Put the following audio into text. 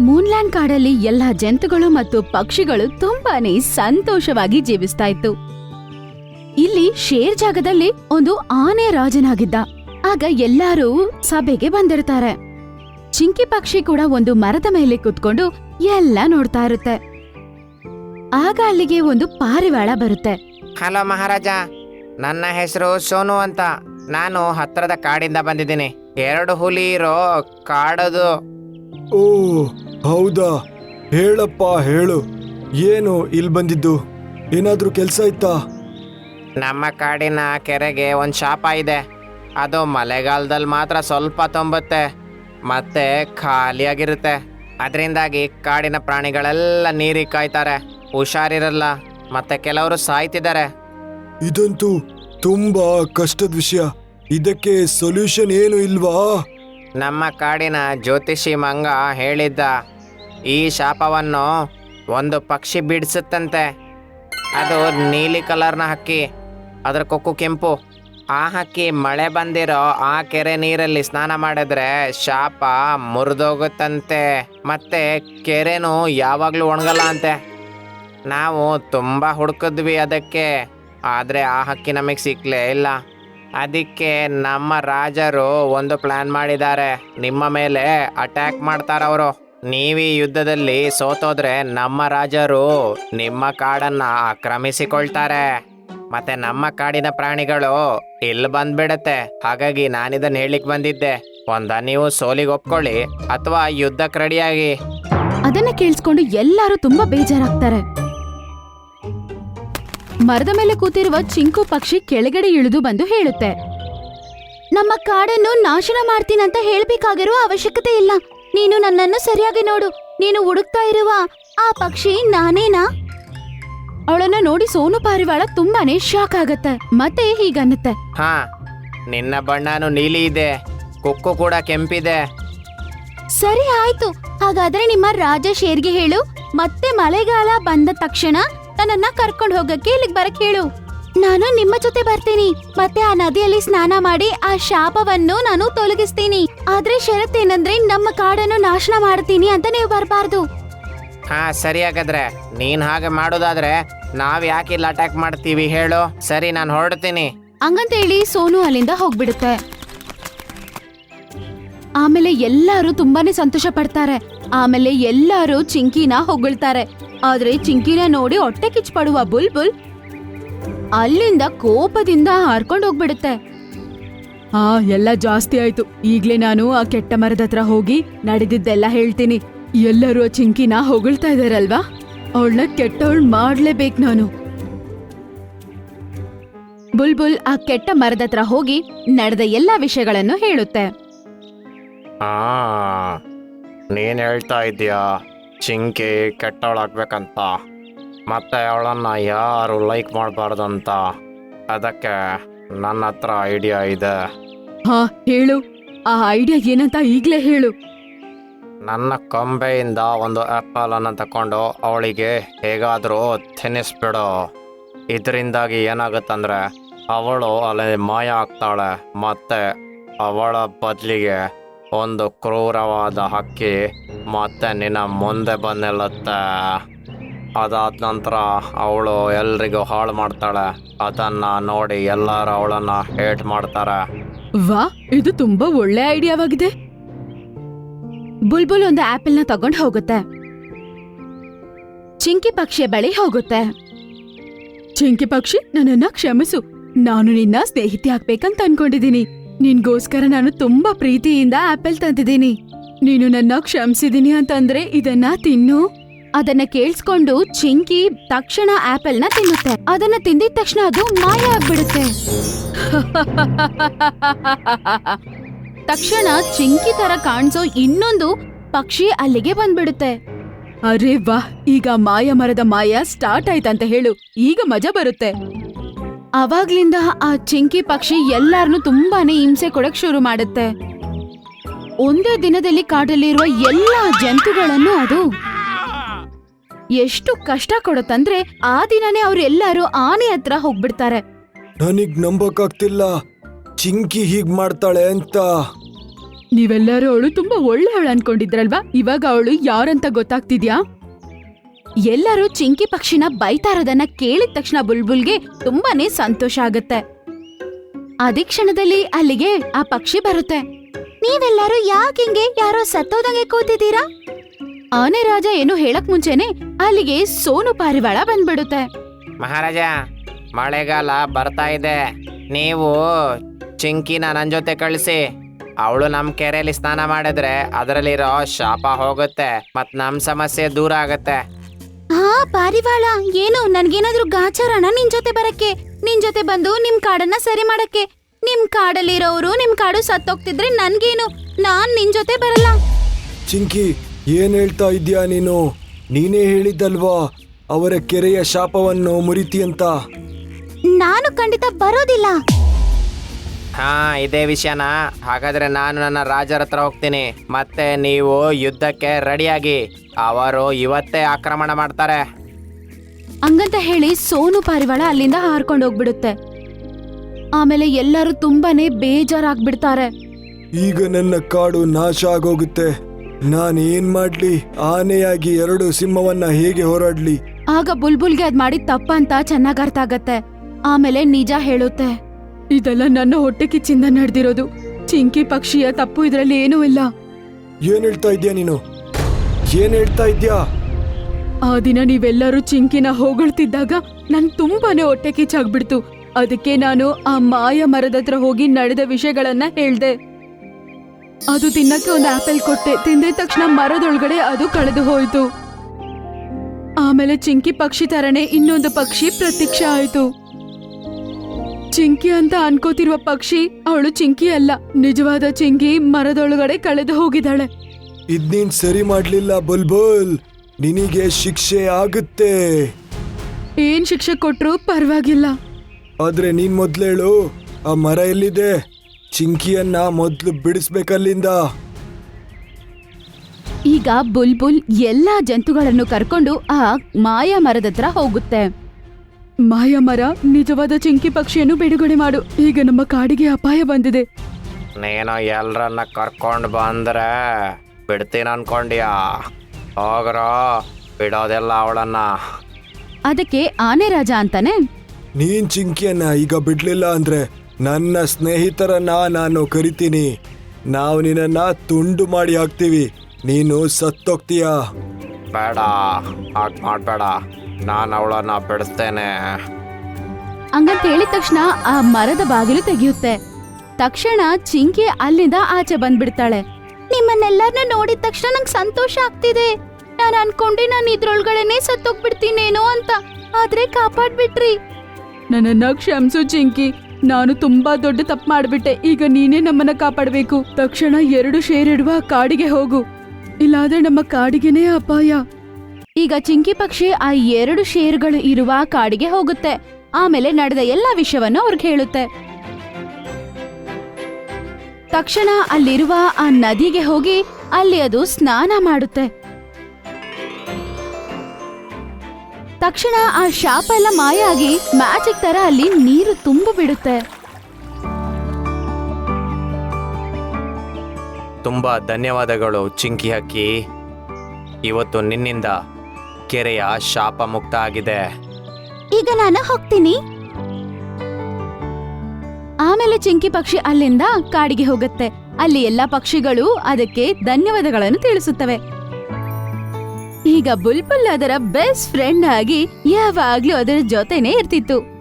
ಮೂನ್ಲ್ಯಾಂಡ್ ಕಾಡಲ್ಲಿ ಎಲ್ಲ ಜಂತುಗಳು ಮತ್ತು ಪಕ್ಷಿಗಳು ತುಂಬಾನೇ ಸಂತೋಷವಾಗಿ ಜೀವಿಸ್ತಾ ಇತ್ತು. ಇಲ್ಲಿ ಶೇರ್ ಜಾಗದಲ್ಲಿ ಒಂದು ಆನೆ ರಾಜನಾಗಿದ್ದ. ಆಗ ಎಲ್ಲರೂ ಸಭೆಗೆ ಬಂದಿರ್ತಾರೆ. ಚಿಂಕಿ ಪಕ್ಷಿ ಕೂಡ ಒಂದು ಮರದ ಮೇಲೆ ಕುತ್ಕೊಂಡು ಎಲ್ಲ ನೋಡ್ತಾ ಇರುತ್ತೆ. ಆಗ ಅಲ್ಲಿಗೆ ಒಂದು ಪಾರಿವಾಳ ಬರುತ್ತೆ. ಹಲೋ ಮಹಾರಾಜ ನನ್ನ ಹೆಸರು ಸೋನು ಅಂತ. ನಾನು ಹತ್ತಿರದ ಕಾಡಿಂದ ಬಂದಿದ್ದೀನಿ. ಎರಡು ಹುಲಿ ಇರೋ ಕಾಡದು. ಓ ಹೌದಾ? ಹೇಳಪ್ಪ ಹೇಳು. ಏನು ಇಲ್ಲಿ ಬಂದಿದ್ದು? ಏನಾದರೂ ಕೆಲಸ ಇತ್ತಾ ನಮ್ಮ ಕಾಡಿನ ಕೆರೆಗೆ ಒಂದು ಶಾಪ ಇದೆ. ಅದು ಮಳೆಗಾಲದಲ್ಲಿ ಮಾತ್ರ ಸ್ವಲ್ಪ ತುಂಬುತ್ತೆ. ಮತ್ತೆ ಖಾಲಿಯಾಗಿರುತ್ತೆ. ಅದರಿಂದಾಗಿ ಕಾಡಿನ ಪ್ರಾಣಿಗಳೆಲ್ಲ ನೀರಿಗೆ ಕಾಯ್ತಾರೆ. ಹುಷಾರಿರಲ್ಲ. ಮತ್ತೆ ಕೆಲವರು ಸಾಯ್ತಿದ್ದಾರೆ. ಇದಂತೂ ತುಂಬಾ ಕಷ್ಟದ ವಿಷಯ. ಇದಕ್ಕೆ ಸೊಲ್ಯೂಷನ್ ಏನು ಇಲ್ವಾ? ನಮ್ಮ ಕಾಡಿನ ಜ್ಯೋತಿಷಿ ಮಂಗ ಹೇಳಿದ್ದ ಈ ಶಾಪವನ್ನು ಒಂದು ಪಕ್ಷಿ ಬಿಡಿಸುತ್ತಂತೆ. ಅದು ನೀಲಿ ಕಲರ್ನ ಹಕ್ಕಿ, ಅದರ ಕೊಕ್ಕು ಕೆಂಪು. ಆ ಹಕ್ಕಿ ಮಳೆ ಬಂದಿರೋ ಆ ಕೆರೆ ನೀರಲ್ಲಿ ಸ್ನಾನ ಮಾಡಿದ್ರೆ ಶಾಪ ಮುರಿದೋಗುತ್ತಂತೆ. ಮತ್ತೆ ಕೆರೆನೂ ಯಾವಾಗಲೂ ಒಣಗಲ್ಲ ಅಂತೆ. ನಾವು ತುಂಬ ಹುಡುಕಿದ್ವಿ ಅದಕ್ಕೆ, ಆದರೆ ಆ ಹಕ್ಕಿ ನಮಗೆ ಸಿಕ್ಕಲೇ ಇಲ್ಲ. ಅದಕ್ಕೆ ನಮ್ಮ ರಾಜರು ಒಂದು ಪ್ಲಾನ್ ಮಾಡಿದ್ದಾರೆ. ನಿಮ್ಮ ಮೇಲೆ ಅಟ್ಯಾಕ್ ಮಾಡ್ತಾರವರು ನೀವು ಈ ಯುದ್ಧದಲ್ಲಿ ಸೋತೋದ್ರೆ ನಮ್ಮ ರಾಜರು ನಿಮ್ಮ ಕಾಡನ್ನ ಆಕ್ರಮಿಸಿಕೊಳ್ತಾರೆ. ಮತ್ತೆ ನಮ್ಮ ಕಾಡಿನ ಪ್ರಾಣಿಗಳು ಇಲ್ಲಿ ಬಂದ್ಬಿಡತ್ತೆ. ಹಾಗಾಗಿ ನಾನಿದನ್ನ ಹೇಳಿಕ್ ಬಂದಿದ್ದೆ. ಒಂದ ನೀವು ಸೋಲಿಗೆ ಒಪ್ಕೊಳ್ಳಿ, ಅಥವಾ ಯುದ್ಧಕ್ಕೆ ರೆಡಿಯಾಗಿ ಅದನ್ನ ಕೇಳಿಸ್ಕೊಂಡು ಎಲ್ಲರೂ ತುಂಬಾ ಬೇಜಾರಾಗ್ತಾರೆ. ಮರದ ಮೇಲೆ ಕೂತಿರುವ ಚಿಂಕು ಪಕ್ಷಿ ಕೆಳಗಡೆ ಇಳಿದು ಬಂದು ಹೇಳುತ್ತೆ. ನಮ್ಮ ಕಾಡನ್ನು ನಾಶನ ಮಾಡ್ತೀನಂತ ಹೇಳ್ಬೇಕಾಗಿರೋ ಅವಶ್ಯಕತೆ ಇಲ್ಲ. ನೀನು ನನ್ನನ್ನು ಸರಿಯಾಗಿ ನೋಡು. ನೀನು ಹುಡುಕ್ತಾ ಇರುವ ಆ ಪಕ್ಷಿ ನಾನೇನಾ? ಅವಳನ್ನ ನೋಡಿ ಸೋನು ಪಾರಿವಾಳ ತುಂಬಾನೇ ಶಾಕ್ ಆಗತ್ತೆ. ಮತ್ತೆ ಹೀಗನ್ನುತ್ತೆ. ಹಾ ನಿನ್ನ ಬಣ್ಣನು ನೀಲಿ ಇದೆ. ಕೊಕ್ಕು ಕೂಡ ಕೆಂಪಿದೆ. ಸರಿ ಆಯ್ತು. ಹಾಗಾದ್ರೆ ನಿಮ್ಮ ರಾಜ ಶೇರ್ಗೆ ಹೇಳು. ಮತ್ತೆ ಮಳೆಗಾಲ ಬಂದ ತಕ್ಷಣ ನನ್ನನ್ನ ಕರ್ಕೊಂಡು ಹೋಗಕ್ಕೆ ಇಲ್ಲಿಗೆ ಬರಕ್ ಹೇಳು. ನಾನು ನಿಮ್ಮ ಜೊತೆ ಬರ್ತೀನಿ. ಮತ್ತೆ ಆ ನದಿಯಲ್ಲಿ ಸ್ನಾನ ಮಾಡಿ ಆ ಶಾಪವನ್ನು ನಾನು ತೊಲಗಿಸ್ತೀನಿ. ಆದ್ರೆ ಷರತ್ತೇನಂದ್ರೆ ನಮ್ಮ ಕಾಡನ್ನು ನಾಶನ ಮಾಡ್ತೀನಿ ಅಂತ ನೀವು ಬರಬಾರ್ದು. ಹಾ ಸರಿ ಹಾಗಾದ್ರೆ. ನೀನ್ ಹಾಗೆ ಮಾಡೋದಾದ್ರೆ ನಾವ್ ಯಾಕೆ ಇಲ್ಲಿ ಅಟ್ಯಾಕ್ ಮಾಡ್ತೀವಿ ಹೇಳು. ಸರಿ ನಾನು ಹೊರಡ್ತೀನಿ. ಹಂಗಂತೇಳಿ ಸೋನು ಅಲ್ಲಿಂದ ಹೋಗ್ಬಿಡುತ್ತೆ. ಆಮೇಲೆ ಎಲ್ಲರೂ ತುಂಬಾನೇ ಸಂತೋಷ ಪಡ್ತಾರೆ. ಆಮೇಲೆ ಎಲ್ಲರೂ ಚಿಂಕಿನ ಹೊಗಳ್ತಾರೆ. ಆದ್ರೆ ಚಿಂಕಿನ ನೋಡಿ ಹೊಟ್ಟೆ ಕಿಚ್ಪಡುವ ಬುಲ್ಬುಲ್ ಅಲ್ಲಿಂದ ಕೋಪದಿಂದ ಹಾರ್ಕೊಂಡು ಹೋಗ್ಬಿಡುತ್ತೆ. ಹಾ ಎಲ್ಲ ಜಾಸ್ತಿ ಆಯ್ತು. ಈಗ್ಲೇ ನಾನು ಆ ಕೆಟ್ಟ ಮರದ ಹತ್ರ ಹೋಗಿ ನಡೆದಿದ್ದೆಲ್ಲ ಹೇಳ್ತೀನಿ. ಎಲ್ಲರೂ ಆ ಚಿಂಕಿನ ಹೊಗಳ್ತಾ ಇದಾರಲ್ವಾ? ಅವಳನ್ನ ಕೆಟ್ಟವಳ್ ಮಾಡ್ಲೇಬೇಕು ನಾನು. ಬುಲ್ಬುಲ್ ಆ ಕೆಟ್ಟ ಮರದ ಹತ್ರ ಹೋಗಿ ನಡೆದ ಎಲ್ಲಾ ವಿಷಯಗಳನ್ನು ಹೇಳುತ್ತೆ. ಆ ನೀನ್ ಹೇಳ್ತಾ ಇದೀಯಾ ಚಿಂಕಿ ಕೆಟ್ಟವಳಾಗ್ಬೇಕಂತ. ಮತ್ತೆ ಅವಳನ್ನ ಯಾರು ಲೈಕ್ ಮಾಡಬಾರ್ದಂತ. ಅದಕ್ಕೆ ನನ್ನ ಹತ್ರ ಐಡಿಯಾ ಇದೆ. ಹಾ ಹೇಳು. ಆ ಐಡಿಯಾ ಏನಂತ ಈಗ್ಲೇ ಹೇಳು. ನನ್ನ ಕೊಂಬೆಯಿಂದ ಒಂದು ಆ್ಯಪಲ್ ಅನ್ನು ತಕೊಂಡು ಅವಳಿಗೆ ಹೇಗಾದರೂ ತಿನ್ನಿಸ್ಬಿಡು. ಇದರಿಂದಾಗಿ ಏನಾಗುತ್ತಂದ್ರೆ ಅವಳು ಅಲ್ಲಿ ಮಾಯ ಆಗ್ತಾಳೆ. ಮತ್ತೆ ಅವಳ ಬದಲಿಗೆ ಒಂದು ಕ್ರೂರವಾದ ಹಕ್ಕಿ ಮತ್ತೆ ನಿನ್ನ ಮುಂದೆ ಬಂದಿಲ್ಲತ್ತೆ. ಅದಾದ ನಂತರ ಅವಳು ಎಲ್ರಿಗೂ ಹಾಳು ಮಾಡ್ತಾಳೆ. ಅದನ್ನ ನೋಡಿ ಎಲ್ಲರೂ ಅವಳನ್ನ ಹೇಟ್ ಮಾಡ್ತಾರೆ. ವಾ, ಇದು ತುಂಬಾ ಒಳ್ಳೆ ಐಡಿಯಾವಾಗಿದೆ. ಬುಲ್ಬುಲ್ ಒಂದು ಆಪಲ್ನ ತಗೊಂಡ್ ಹೋಗುತ್ತೆ. ಚಿಂಕಿ ಪಕ್ಷಿಯ ಬಳಿ ಹೋಗುತ್ತೆ. ಚಿಂಕಿ ಪಕ್ಷಿ ನನ್ನನ್ನ ಕ್ಷಮಿಸು. ನಾನು ನಿನ್ನ ಸ್ನೇಹಿತೆ ಆಗ್ಬೇಕಂತ ಅನ್ಕೊಂಡಿದೀನಿ ನಿನ್ಗೋಸ್ಕರ ನಾನು ತುಂಬಾ ಪ್ರೀತಿಯಿಂದ ಆಪಲ್ ತಂದಿದ್ದೀನಿ. ನೀನು ನನ್ನ ಕ್ಷಮಿಸಿದೀನಿ ಅಂತಂದ್ರೆ ಇದನ್ನ ತಿನ್ನು. ಅದನ್ನ ಕೇಳಿಸ್ಕೊಂಡು ಚಿಂಕಿ ತಕ್ಷಣ ಆಪಲ್ನ ತಿನ್ನುತ್ತೆ. ಅದನ್ನ ತಿಂದಿದ ತಕ್ಷಣ ಅದು ಮಾಯ ಆಗ್ಬಿಡುತ್ತೆ. ತಕ್ಷಣ ಚಿಂಕಿ ತರ ಕಾಣಿಸೋ ಇನ್ನೊಂದು ಪಕ್ಷಿ ಅಲ್ಲಿಗೆ ಬಂದ್ಬಿಡುತ್ತೆ. ಅರೆ ವಾ ಈಗ ಮಾಯ ಮರದ ಮಾಯ ಸ್ಟಾರ್ಟ್ ಆಯ್ತಂತ ಹೇಳು. ಈಗ ಮಜಾ ಬರುತ್ತೆ. ಅವಾಗ್ಲಿಂದ ಆ ಚಿಂಕಿ ಪಕ್ಷಿ ಎಲ್ಲಾರನು ತುಂಬಾನೇ ಹಿಂಸೆ ಕೊಡಕ್ ಶುರು ಮಾಡುತ್ತೆ. ಒಂದೇ ದಿನದಲ್ಲಿ ಕಾಡಲ್ಲಿರುವ ಎಲ್ಲಾ ಜಂತುಗಳನ್ನು ಅದು ಎಷ್ಟು ಕಷ್ಟ ಕೊಡುತ್ತಂದ್ರೆ ಆ ದಿನನೇ ಅವ್ರೆಲ್ಲರೂ ಆನೆ ಹತ್ರ ಹೋಗ್ಬಿಡ್ತಾರೆ. ನನಗ್ ನಂಬಕ್ಕಾಗ್ತಿಲ್ಲ. ಚಿಂಕಿ ಹೀಗ್ ಮಾಡ್ತಾಳೆ ಅಂತ. ನೀವೆಲ್ಲರೂ ಅವಳು ತುಂಬಾ ಒಳ್ಳೆಯವಳು ಅನ್ಕೊಂಡಿದ್ರಲ್ವಾ? ಇವಾಗ ಅವಳು ಯಾರಂತ ಗೊತ್ತಾಗ್ತಿದ್ಯಾ? ಎಲ್ಲರೂ ಚಿಂಕಿ ಪಕ್ಷಿನ ಬೈತಾ ಇರೋದನ್ನ ಕೇಳಿದ ತಕ್ಷಣ ಬುಲ್ಬುಲ್ಗೆ ತುಂಬಾನೇ ಸಂತೋಷ ಆಗುತ್ತೆ. ಅದೇ ಕ್ಷಣದಲ್ಲಿ ಅಲ್ಲಿಗೆ ಆ ಪಕ್ಷಿ ಬರುತ್ತೆ. ನೀವೆಲ್ಲರೂ ಯಾಕಿಂಗೆ ಯಾರೋ ಸತ್ತೋದಂಗೆ ಕೂತಿದ್ದೀರಾ? ಆನೆ ರಾಜ ಏನು ಹೇಳಕ್ ಮುಂಚೆನೆ ಅಲ್ಲಿಗೆ ಸೋನು ಪಾರಿವಾಳ ಬಂದ್ಬಿಡುತ್ತೆ. ಮಹಾರಾಜ, ಮಳೆಗಾಲ ಬರ್ತಾ ಇದೆ. ನೀವು ಚಿಂಕಿನ ನನ್ನ ಜೊತೆ ಕಳಿಸಿ. ಅವಳು ನಮ್ಮ ಕೆರೆಯಲ್ಲಿ ಸ್ನಾನ ಮಾಡಿದ್ರೆ ಅದರಲ್ಲಿರೋ ಶಾಪ ಹೋಗುತ್ತೆ ಮತ್ತು ನಮ್ಮ ಸಮಸ್ಯೆ ದೂರ ಆಗುತ್ತೆ. ಹಾ ಪಾರಿವಾಳ ಏನು? ನನ್ಗೇನಾದ್ರೂ ಗಾಚಾರಣ ನಿನ್ ಜೊತೆ ಬರಕ್ಕೆ? ನಿನ್ ಜೊತೆ ಬಂದು ನಿಮ್ ಕಾಡನ್ನ ಸರಿ ಮಾಡಕ್ಕೆ? ನಿಮ್ ಕಾಡಲ್ಲಿರೋರು ನಿಮ್ ಕಾಡು ಸತ್ತೋಗ್ತಿದ್ರೆ ನನ್ಗೇನು? ನಾನ್ ನಿನ್ ಜೊತೆ ಬರಲ್ಲ. ಚಿಂಕಿ ಏನ್ ಹೇಳ್ತಾ ಇದ್ಯಾ ನೀನು? ನೀನೇ ಹೇಳಿದ್ದಲ್ವಾ? ಅವರ ಕೆರೆಯ ಶಾಪವನ್ನು ಮುರಿತಿ ಅಂತ. ನಾನು ಖಂಡಿತ ಬರೋದಿಲ್ಲ. ಹಾ ಇದೇ ವಿಷಯನ. ಹಾಗಾದ್ರೆ ನಾನು ನನ್ನ ರಾಜರ ಹತ್ರ ಹೋಗ್ತೀನಿ. ಮತ್ತೆ ನೀವು ಯುದ್ಧಕ್ಕೆ ರೆಡಿಯಾಗಿ. ಅವರು ಇವತ್ತೇ ಆಕ್ರಮಣ ಮಾಡ್ತಾರೆ. ಹಂಗಂತ ಹೇಳಿ ಸೋನು ಪಾರಿವಾಳ ಅಲ್ಲಿಂದ ಹಾರ್ಕೊಂಡು ಹೋಗ್ಬಿಡುತ್ತೆ. ಆಮೇಲೆ ಎಲ್ಲರೂ ತುಂಬಾನೇ ಬೇಜಾರಾಗ್ಬಿಡ್ತಾರೆ. ಈಗ ನನ್ನ ಕಾಡು ನಾಶ ಆಗೋಗುತ್ತೆ. ನಾನು ಏನ್ ಮಾಡ್ಲಿ? ಆನೆಯಾಗಿ ಎರಡು ಸಿಂಹವನ್ನ ಹೇಗೆ ಹೋರಾಡ್ಲಿ? ಆಗ ಬುಲ್ಬುಲ್ಗೆ ಅದ್ ಮಾಡಿದ ತಪ್ಪಂತ ಚೆನ್ನಾಗಿ ಅರ್ಥ ಆಗತ್ತೆ. ಆಮೇಲೆ ನಿಜ ಹೇಳುತ್ತೆ. ಇದೆಲ್ಲ ನನ್ನ ಹೊಟ್ಟೆ ಕಿಚ್ಚಿಂದ ನಡೆದಿರೋದು. ಚಿಂಕಿ ಪಕ್ಷಿಯ ತಪ್ಪು ಇದರಲ್ಲಿ ಏನೂ ಇಲ್ಲ. ಏನ್ ಹೇಳ್ತಾ ಇದ್ಯಾ ನೀನು? ಏನ್ ಹೇಳ್ತಾ ಇದ್ಯಾ? ಆ ದಿನ ನೀವೆಲ್ಲರೂ ಚಿಂಕಿನ ಹೋಗಳ್ತಿದ್ದಾಗ ನನ್ ತುಂಬಾನೇ ಹೊಟ್ಟೆ ಕಿಚ್ಚಾಗ್ಬಿಡ್ತು. ಅದಕ್ಕೆ ನಾನು ಆ ಮಾಯ ಮರದ ಹತ್ರ ಹೋಗಿ ನಡೆದ ವಿಷಯಗಳನ್ನ ಹೇಳ್ದೆ. ಅದು ತಿನ್ನಕ್ಕೆ ಒಂದು ಆಪಲ್ ಕೊಟ್ಟೆ. ತಿಂದಿದ ತಕ್ಷಣ ಮರದೊಳಗಡೆ ಅದು ಕಳೆದು ಹೋಯ್ತು. ಆಮೇಲೆ ಚಿಂಕಿ ಪಕ್ಷಿ ತರನೇ ಇನ್ನೊಂದು ಪಕ್ಷಿ ಪ್ರತ್ಯಕ್ಷ ಆಯ್ತು. ಚಿಂಕಿ ಅಂತ ಅನ್ಕೋತಿರುವ ಪಕ್ಷಿ ಅವಳು ಚಿಂಕಿ ಅಲ್ಲ. ನಿಜವಾದ ಚಿಂಕಿ ಮರದೊಳಗಡೆ ಕಳೆದು ಹೋಗಿದ್ದಾಳೆ. ಇದ್ ನೀನ್ ಸರಿ ಮಾಡ್ಲಿಲ್ಲ ಬುಲ್ಬುಲ್. ನಿನಗೆ ಶಿಕ್ಷೆ ಆಗುತ್ತೆ. ಏನ್ ಶಿಕ್ಷೆ ಕೊಟ್ರು ಪರವಾಗಿಲ್ಲ. ಆದ್ರೆ ನೀನ್ ಮೊದ್ಲೇಳು ಆ ಮರ ಎಲ್ಲಿದೆ? ಚಿಂಕಿಯನ್ನ ಮೊದ್ಲು ಬಿಡಿಸ್ಬೇಕಲ್ಲಿಂದ. ಈಗ ಬುಲ್ಬುಲ್ ಎಲ್ಲಾ ಜಂತುಗಳನ್ನು ಕರ್ಕೊಂಡು ಆ ಮಾಯಾ ಮರದತ್ರ ಹೋಗುತ್ತೆ. ಮಾಯ ಮರ ನಿಜವಾದ ಚಿಂಕಿ ಪಕ್ಷಿಯನ್ನು ಬಿಡುಗಡೆ ಮಾಡು. ಈಗ ನಮ್ಮ ಕಾಡಿಗೆ ಅಪಾಯ ಬಂದಿದೆ. ನೀನು ಎಲ್ರನ್ನ ಕರ್ಕೊಂಡು ಬಂದ್ರೆ ಬಿಡ್ತೀನಿ ಅನ್ಕೊಂಡ್ಯಾ? ಹೋಗ್ರೋ ಬಿಡೋದೆಲ್ಲ ಅವಳನ್ನ. ಅದಕ್ಕೆ ಆನೆ ರಾಜ ಅಂತಾನೆ? ನೀನ್ ಚಿಂಕಿಯನ್ನ ಈಗ ಬಿಡ್ಲಿಲ್ಲ ಅಂದ್ರೆ ನನ್ನ ಸ್ನೇಹಿತರನ್ನ ನಾನು ಕರಿತೀನಿ. ನಾವು ನಿನ್ನನ್ನ ತುಂಡು ಮಾಡಿ ಹಾಕ್ತೀವಿ. ನೀನು ಸತ್ತೋಗ್ತೀಯ? ಬೇಡ ಹಾಗೆ ಮಾಡಬೇಡ. ನಾನು ಅವಳನ್ನ ಬಿಡಿಸ್ತೇನೆ ಹಂಗಂತ ಹೇಳಿದ ತಕ್ಷಣ ಆ ಮರದ ಬಾಗಿಲು ತೆಗೆಯುತ್ತೆ. ತಕ್ಷಣ ಚಿಂಕಿ ಅಲ್ಲಿಂದ ಆಚೆ ಬಂದ್ಬಿಡ್ತಾಳೆ. ನಿಮ್ಮನ್ನೆಲ್ಲರನ್ನ ನೋಡಿದ ತಕ್ಷಣ ನಂಗೆ ಸಂತೋಷ ಆಗ್ತಿದೆ. ನಾನು ಅನ್ಕೊಂಡೆ ನಾನು ಇದ್ರೊಳಗಡೆನೆ ಸತ್ತೋಗ್ಬಿಡ್ತೀನೇನೋ ಅಂತ. ಆದ್ರೆ ಕಾಪಾಡ್ಬಿಟ್ರಿ. ನನ್ನನ್ನ ಕ್ಷಮಿಸು ಚಿಂಕಿ. ನಾನು ತುಂಬಾ ದೊಡ್ಡ ತಪ್ಪು ಮಾಡ್ಬಿಟ್ಟೆ. ಈಗ ನೀನೇ ನಮ್ಮನ್ನ ಕಾಪಾಡಬೇಕು. ತಕ್ಷಣ ಎರಡು ಶೇರಿಡುವ ಕಾಡಿಗೆ ಹೋಗು. ಇಲ್ಲಾದ್ರೆ ನಮ್ಮ ಕಾಡಿಗೆನೇ ಅಪಾಯ. ಈಗ ಚಿಂಕಿ ಪಕ್ಷಿ ಆ ಎರಡು ಶೇರುಗಳು ಇರುವ ಕಾಡಿಗೆ ಹೋಗುತ್ತೆ. ಆಮೇಲೆ ನಡೆದ ಎಲ್ಲ ವಿಷಯವನ್ನು ಅವ್ರಿಗೆ ಹೇಳುತ್ತೆ. ತಕ್ಷಣ ಅಲ್ಲಿರುವ ಆ ನದಿಗೆ ಹೋಗಿ ಅಲ್ಲಿ ಅದು ಸ್ನಾನ ಮಾಡುತ್ತೆ. ತಕ್ಷಣ ಆ ಶಾಪ ಎಲ್ಲ ಮಾಯ ಆಗಿ ಮ್ಯಾಜಿಕ್ ತರ ಅಲ್ಲಿ ನೀರು ತುಂಬಿ ಬಿಡುತ್ತೆ. ತುಂಬಾ ಧನ್ಯವಾದಗಳು ಚಿಂಕಿ ಹಕ್ಕಿ ಇವತ್ತು ನಿನ್ನಿಂದ ಕೆರೆಯ ಶಾಪ ಮುಕ್ತ ಆಗಿದೆ ಈಗ ನಾನು ಹೋಗ್ತೀನಿ. ಆಮೇಲೆ ಚಿಂಕಿ ಪಕ್ಷಿ ಅಲ್ಲಿಂದ ಕಾಡಿಗೆ ಹೋಗುತ್ತೆ. ಅಲ್ಲಿ ಎಲ್ಲಾ ಪಕ್ಷಿಗಳು ಅದಕ್ಕೆ ಧನ್ಯವಾದಗಳನ್ನು ತಿಳಿಸುತ್ತವೆ. ಈಗ ಬುಲ್ಬುಲ್ ಅದರ ಬೆಸ್ಟ್ ಫ್ರೆಂಡ್ ಆಗಿ ಯಾವಾಗ್ಲೂ ಅದರ ಜೊತೆನೇ ಇರ್ತಿತ್ತು.